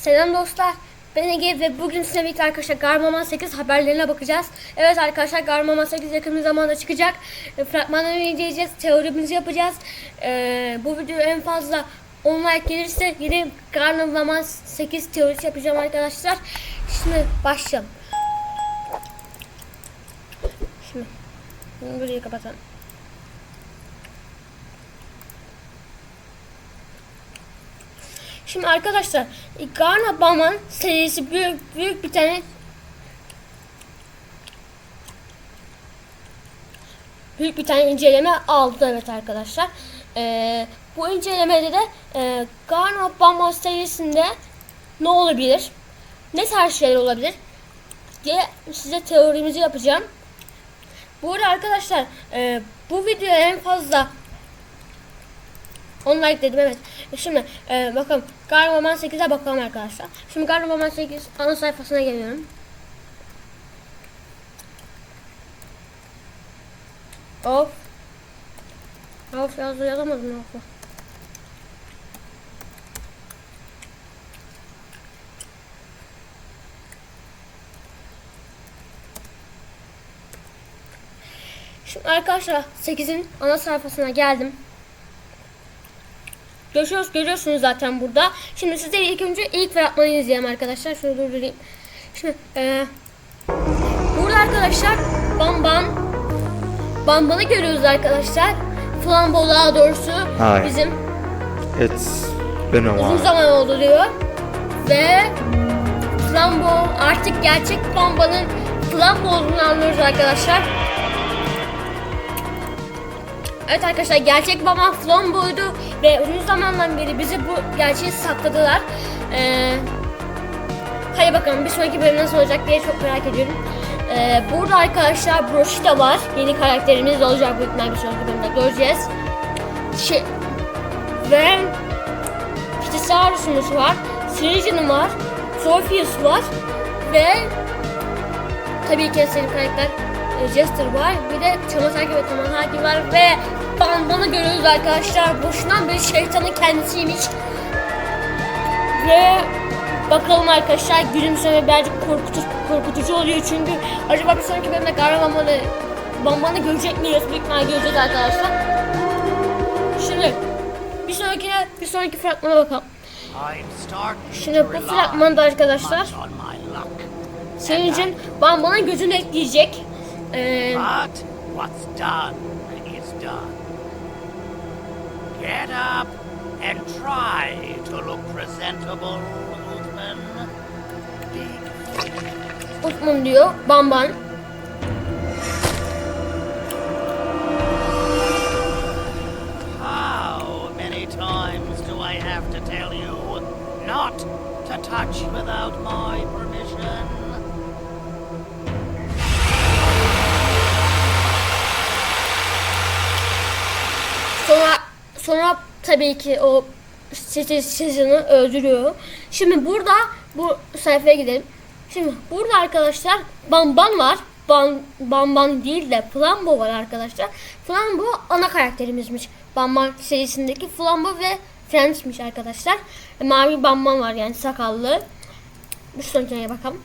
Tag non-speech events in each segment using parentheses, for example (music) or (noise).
Selam dostlar. Ben Ege ve bugün sizinle birlikte arkadaşlar Garmama 8 haberlerine bakacağız. Evet arkadaşlar Garmama 8 yakın bir zamanda çıkacak. E, Fragmanlarını inceleyeceğiz, teorimizi yapacağız. E, bu video en fazla 10 like gelirse yine Garmama 8 teorisi yapacağım arkadaşlar. Şimdi başlayalım. Şimdi burayı kapatalım. Şimdi arkadaşlar Garna Bauman serisi büyük büyük bir tane büyük bir tane inceleme aldı evet arkadaşlar. Ee, bu incelemede de e, Garna Bauman serisinde ne olabilir? Ne tarz şeyler olabilir? diye size teorimizi yapacağım. Bu arada arkadaşlar e, bu videoya en fazla 10 like dedim evet. Şimdi e, bakalım Garmaman 8'e bakalım arkadaşlar. Şimdi Garmaman 8 ana sayfasına geliyorum. Of. Of yazdı yazamadım of. Şimdi arkadaşlar 8'in ana sayfasına geldim. Görüyoruz, görüyorsunuz zaten burada. Şimdi size ilk önce ilk fragmanı izleyelim arkadaşlar. Şunu durdurayım. Şimdi e, burada arkadaşlar Bamban Bamban'ı görüyoruz arkadaşlar. Flambo daha doğrusu Hi. bizim It's been a uzun while. zaman oldu diyor. Ve Flambo artık gerçek Bamba'nın Flambo olduğunu anlıyoruz arkadaşlar. Evet arkadaşlar gerçek babam Flambo'ydu ve uzun zamandan beri bizi bu gerçeği sakladılar. Ee, hadi bakalım bir sonraki bölüm nasıl olacak diye çok merak ediyorum. Ee, burada arkadaşlar Broşita var. Yeni karakterimiz olacak büyük ihtimalle bir sonraki bölümde göreceğiz. Şey, ve Pitisaurus'umuz var. Sirigen'im var. Sophius var. Ve tabii ki senin karakter e, Jester var. Bir de Çamasaki ve Tamasaki var ve Bandana görüyoruz arkadaşlar. Boşuna bir şeytanın kendisiymiş. Ve bakalım arkadaşlar gülümseme birazcık korkutucu, korkutucu oluyor çünkü acaba bir sonraki bölümde Garamaman'ı Bamban'ı görecek miyiz? Büyük göreceğiz arkadaşlar. Şimdi bir sonraki bir sonraki fragmana bakalım. Şimdi bu fragmanda arkadaşlar senin için Bamban'ın gözünü ekleyecek. Ee, Get up and try to look presentable, Oldman. Utmun diyor Bamban. How many times do I have to tell you not to touch without my permission? Sonra tabii ki o sizini öldürüyor. Şimdi burada bu sayfaya gidelim. Şimdi burada arkadaşlar Bamban var. Ban, Bamban değil de Flambo var arkadaşlar. Flambo ana karakterimizmiş. Bamban serisindeki Flambo ve Friends'miş arkadaşlar. Mavi Bamban var yani sakallı. Bir sonrakine bakalım.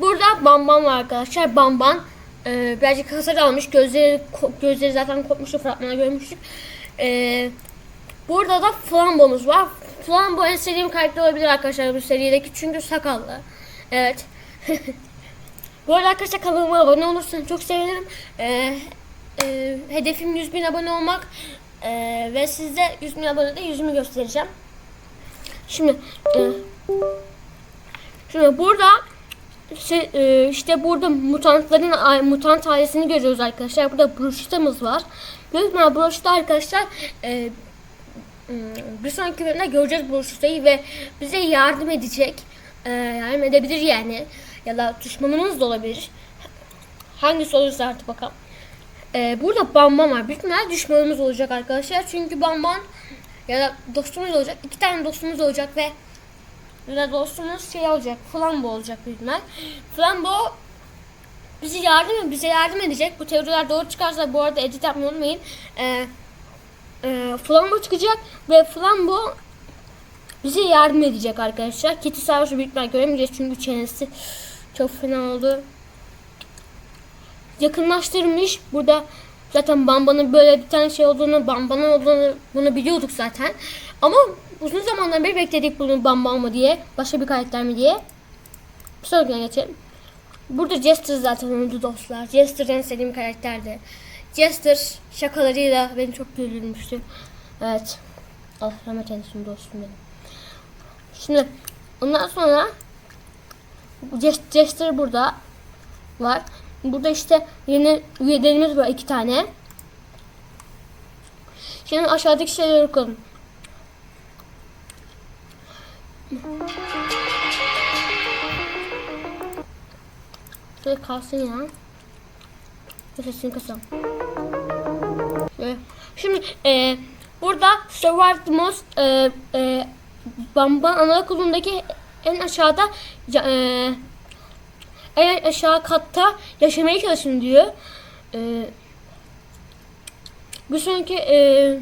Burada Bamban var arkadaşlar. Bamban e, birazcık hasar almış. Gözleri gözleri zaten kopmuştu. Fragmana görmüştük. E, burada da Flambo'muz var. Flambo en sevdiğim karakter olabilir arkadaşlar bu serideki. Çünkü sakallı. Evet. (laughs) bu arada arkadaşlar kanalıma abone olursanız çok sevinirim. E, e, hedefim 100 bin abone olmak. E, ve sizde 100 bin abonede yüzümü göstereceğim. Şimdi e, Şimdi burada şey, e, işte burada mutantların mutant ailesini görüyoruz arkadaşlar. Burada Broşita'mız var. Büyük Broşita arkadaşlar e, bir sonraki bölümde göreceğiz Broşita'yı ve bize yardım edecek. E, yardım edebilir yani. Ya da düşmanımız da olabilir. Hangisi olursa artık bakalım. E, burada Bamban var. Büyük ihtimalle düşmanımız olacak arkadaşlar. Çünkü Bamban ya da dostumuz olacak. iki tane dostumuz olacak ve ve dostumuz şey olacak, Flambo olacak büyük ihtimal. Flambo bizi yardım bize yardım edecek. Bu teoriler doğru çıkarsa bu arada edit yapmayı unutmayın. Ee, e, Flambo çıkacak ve Flambo bize yardım edecek arkadaşlar. Kitty Savaş'ı büyük ihtimal göremeyeceğiz çünkü çenesi çok fena oldu. Yakınlaştırmış. Burada zaten Bamba'nın böyle bir tane şey olduğunu, Bamba'nın olduğunu bunu biliyorduk zaten. Ama uzun zamandan beri bekledik bunu Bamba mı diye. Başka bir karakter mi diye. Bir sonrakine geçelim. Burada Jester zaten öldü dostlar. Jester en sevdiğim karakterdi. Jester şakalarıyla beni çok güldürmüştü. Evet. Allah rahmet eylesin dostum benim. Şimdi ondan sonra Jes- Jester burada var. Burada işte yeni üyelerimiz var iki tane. Şimdi aşağıdaki şeyleri okuyalım. Şöyle kalsın ya. Sesini kısalım. Şöyle. Şimdi e, burada Survive the Most e, e, Bamba Anaokulundaki en aşağıda e, en aşağı katta yaşamaya çalışın diyor. E, bir sonraki e,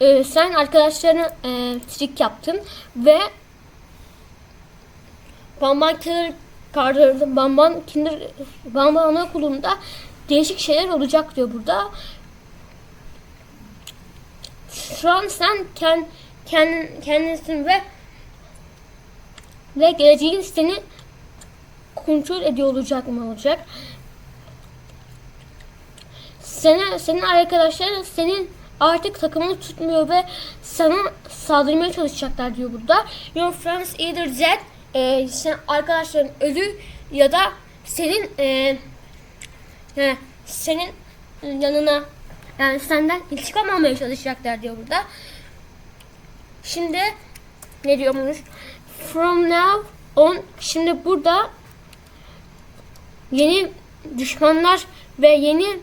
e, sen arkadaşlarına e, trik yaptın ve Bamban Kinder Garden'da Bamban Kinder Bamban Anaokulu'nda değişik şeyler olacak diyor burada. Şu an sen kend, kendin, kendisin ve ve geleceğin seni kontrol ediyor olacak mı olacak? Sana, senin arkadaşların senin artık takımını tutmuyor ve sana saldırmaya çalışacaklar diyor burada. Your friends either dead, e, sen arkadaşların ölü ya da senin e, he, senin yanına yani senden intikam almaya çalışacaklar diyor burada. Şimdi ne diyormuş? From now on şimdi burada yeni düşmanlar ve yeni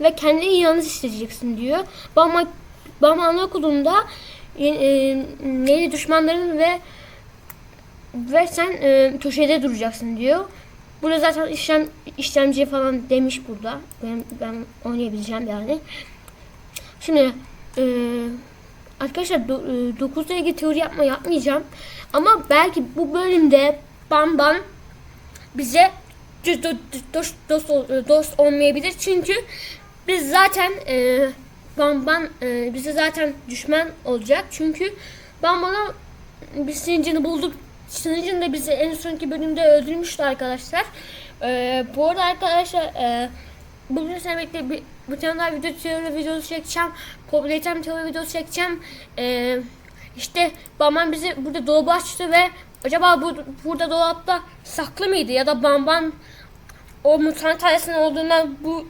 ve kendini yalnız hissedeceksin diyor. Bama Bama Anaokulu'nda yeni, e, yeni düşmanların ve ve sen e, köşede duracaksın diyor. Burada zaten işlem işlemci falan demiş burada. Ben, ben oynayabileceğim yani. Şimdi e, arkadaşlar 9'la ilgili teori yapma yapmayacağım. Ama belki bu bölümde Bamban bize dost, dost, dost, dost olmayabilir. Çünkü biz zaten e, Bamban e, bize zaten düşman olacak. Çünkü Bamban'a biz sinincini bulduk. Sinincini de bizi en sonki bölümde öldürmüştü arkadaşlar. E, bu arada arkadaşlar e, bugün sevmekle bir, bir tane video teori videosu çekeceğim. Popülatem teori videosu çekeceğim. E, işte Bamban bizi burada dolabı açtı ve acaba bu burada dolapta saklı mıydı ya da Bamban o mutant ailesinin olduğundan bu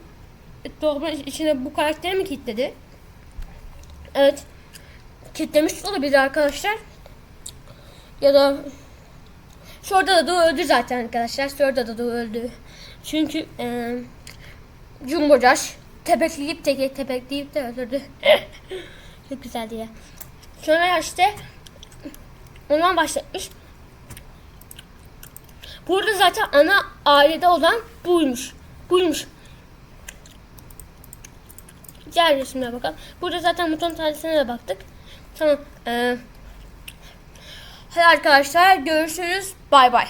dolabın içine bu karakteri mi kilitledi? Evet. Kilitlemiş olabilir arkadaşlar. Ya da Şurada da öldü zaten arkadaşlar. Şurada da öldü. Çünkü e, Jumbo Josh tepekleyip teke tepekleyip de öldürdü. (laughs) Çok güzeldi ya. Sonra işte ondan başlatmış. Burada zaten ana ailede olan buymuş. Buymuş. Diğer resimlere bakalım. Burada zaten mutant ailesine de baktık. Tamam. Ee, hadi arkadaşlar görüşürüz. Bay bay.